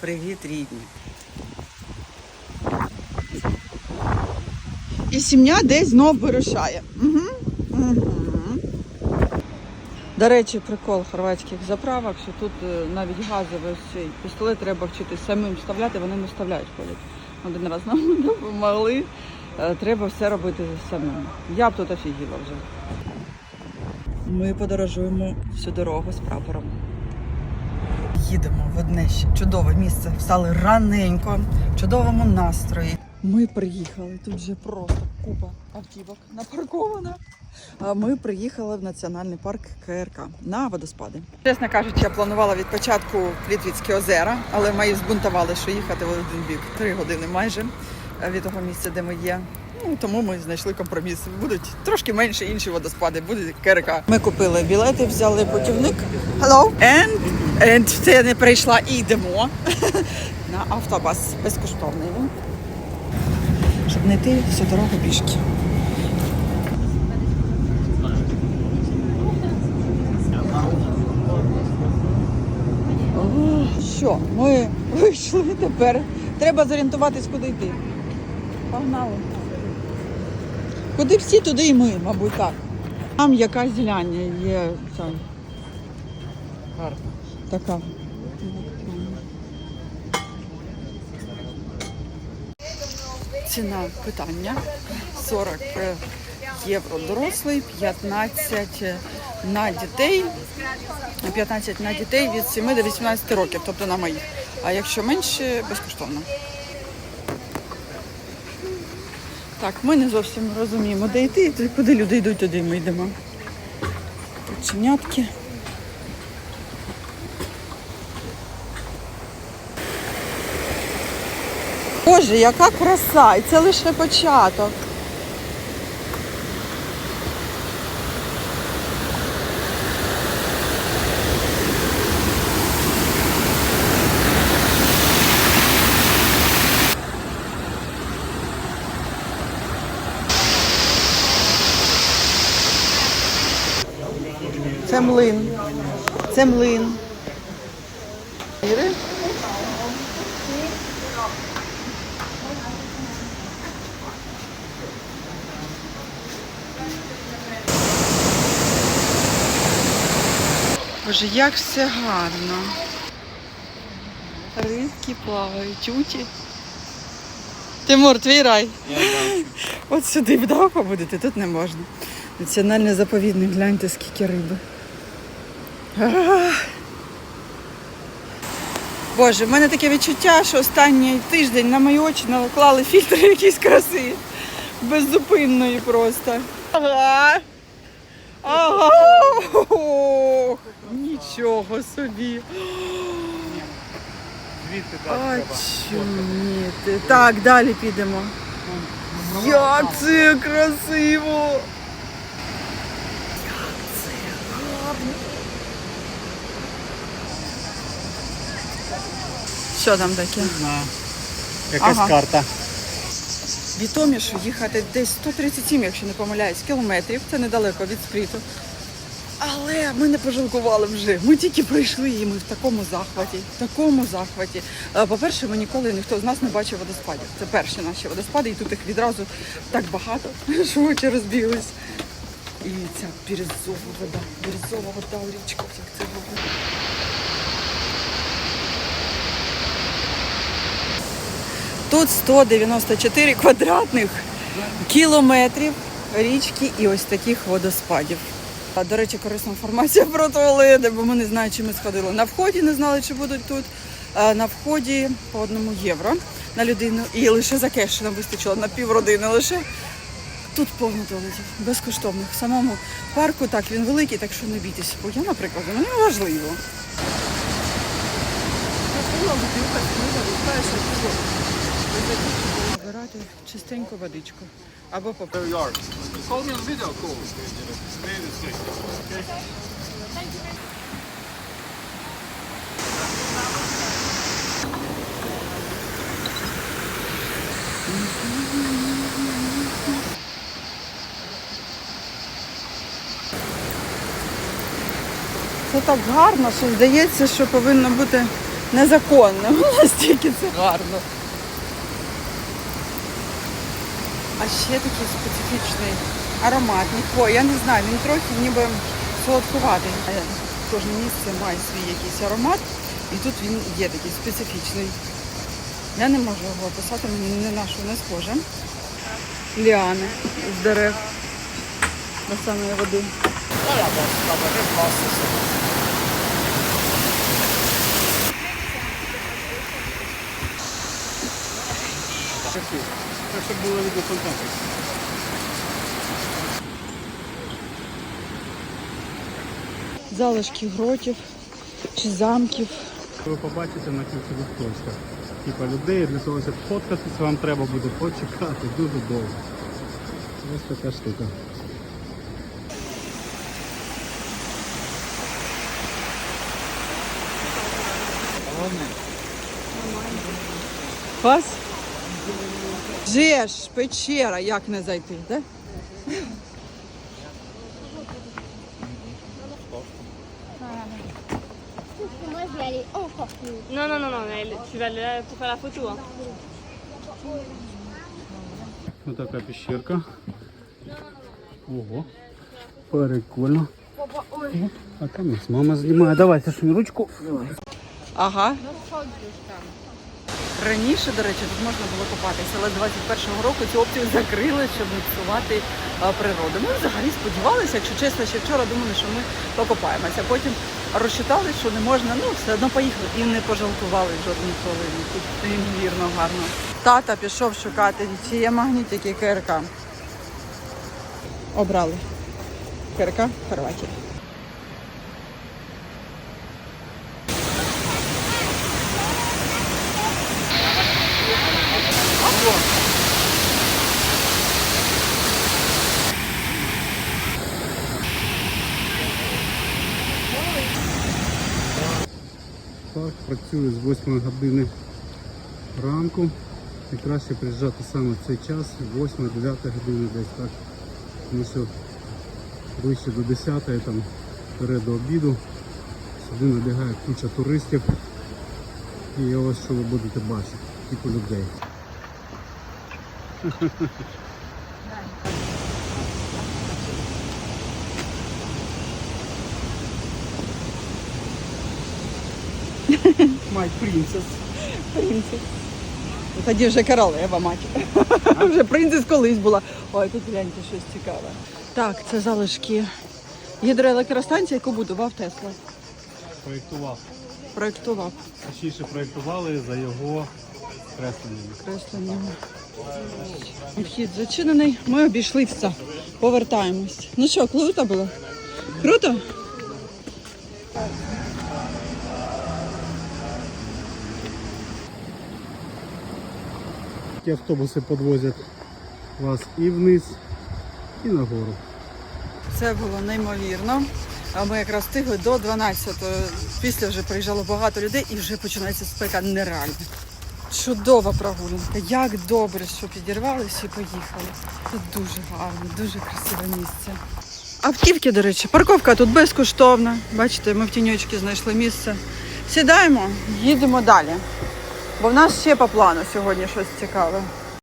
Привіт, рідні. І сім'я десь знов вирушає. Угу. До речі, прикол хорватських заправок, що тут е, навіть газовий цей пістолет треба вчитись самим вставляти, вони не вставляють ходять. Один раз нам допомогли. Е, Треба все робити самим. Я б тут офігіла вже. Ми подорожуємо всю дорогу з прапором. Їдемо в одне чудове місце. Встали раненько, в чудовому настрої. Ми приїхали. Тут вже просто купа автівок напаркована. Ми приїхали в національний парк КРК на водоспади. Чесно кажучи, я планувала від початку Плітвіцькі озера, але мої збунтували, що їхати в один бік три години майже від того місця, де ми є. Ну тому ми знайшли компроміс. Будуть трошки менше інші водоспади, буде КРК. Ми купили білети, взяли путівник. Hello! And, and це не прийшла і йдемо на автобус безкоштовний. Щоб не йти всю дорогу пішки. Що, ми вийшли тепер. Треба зорієнтуватись, куди йти. Погнали. Куди всі, туди і ми, мабуть, так. Там якась зіляння є ця, така. Ціна питання 40 євро дорослий, 15 на дітей, 15 на дітей від 7 до 18 років, тобто на моїх. А якщо менше, безкоштовно. Так, ми не зовсім розуміємо, де йти, і куди люди йдуть, туди ми йдемо. Поченятки. Боже, яка краса! І це лише початок. Млин. Це млин. Боже, як все гарно. Рибки плавають, тюті. Тимур, твій рай. От сюди б дав побудете, тут не можна. Національний заповідник, гляньте, скільки риби. Боже, в мене таке відчуття, що останній тиждень на мої очі наклали фільтри якісь краси. Беззупинної просто. Ага. Ага. Ох, Нічого собі. А чуніти. Так, далі підемо. Як це красиво! Як це гарно! Що там таке? Якась Ага. карта. Відомі, що їхати десь 137, якщо не помиляюсь, кілометрів. Це недалеко від спліту. Але ми не пожалкували вже. Ми тільки прийшли і ми в такому захваті. В такому захваті. Е, По-перше, ми ніколи ніхто з нас не бачив водоспадів. Це перші наші водоспади, і тут їх відразу так багато, що очі розбіглись. І ця бірюзова вода, бірюзова вода у річках, як це гарно. Тут 194 квадратних кілометрів річки і ось таких водоспадів. До речі, корисна інформація про туалети, бо ми не знаємо, чи ми сходили. На вході не знали, чи будуть тут. На вході по одному євро на людину. І лише за кеш вистачило на півродини лише. Тут повно туалетів, безкоштовних. В самому парку так він великий, так що не бійтесь. Бо я, наприклад, мені важливо. Набирати чистеньку водичку. Або call. Це так гарно, що здається, що повинно бути незаконне. Настільки це гарно. А ще такий специфічний ароматний. О, я не знаю, він трохи ніби солодкуватий. Е, Кожне місце має свій якийсь аромат, і тут він є такий специфічний. Я не можу його описати, мені ні на що не схоже. Ліани з дерев до самої води. Красиво. Так, щоб було видно фонтанки. Залишки гротів чи замків. Ви побачите на ключових точках. Типа людей для того, щоб фоткатися, вам треба буде почекати дуже довго. Ось така штука. Вас? Же ж, печера, як не зайти, да? Moi, je vais aller encore plus haut. Non, non, non, non, mais tu vas là pour faire la photo. Hein. Ось така пещерка. Ого. Прикольно. А там нас мама знімає. Давай, Сашунь, ручку. Давай. Ага. Раніше, до речі, тут можна було купатися, але 21-го року цю опцію закрили, щоб не псувати природу. Ми взагалі сподівалися, якщо чесно, ще вчора думали, що ми покопаємося. Потім розчитали, що не можна, ну все одно поїхали і не пожалкували жодної хвилини. Тут неймовірно гарно. Тата пішов шукати, чи є магнітики КРК. Обрали. КРК Хорватія. Парк працює з 8 години ранку. І краще приїжджати саме в цей час, 8-9 години десь так. Тому що ближче до 10 там вперед до обіду. Сюди набігає куча туристів. І ось що ви будете бачити, типу людей. Мать принцес. Принцес. Тоді вже королева мать. вже принцес колись була. Ой, тут гляньте щось цікаве. Так, це залишки гідроелектростанції, яку будував Тесла. Проєктував. Проєктував Точніше проєктували за його кресленнями. креслення. Вхід зачинений. Ми обійшли все. Повертаємось. Ну що, круто було? Круто? Ті автобуси підвозять вас і вниз, і нагору. Це було неймовірно. А Ми якраз встигли до 12-го. Після вже приїжджало багато людей і вже починається спека нереально. Чудова прогулянка. Як добре, що підірвалися і поїхали. Тут дуже гарно, дуже красиве місце. Автівки, до речі, парковка тут безкоштовна. Бачите, ми в тіньочці знайшли місце. Сідаємо, їдемо далі. Бо в нас ще по плану сьогодні щось цікаве.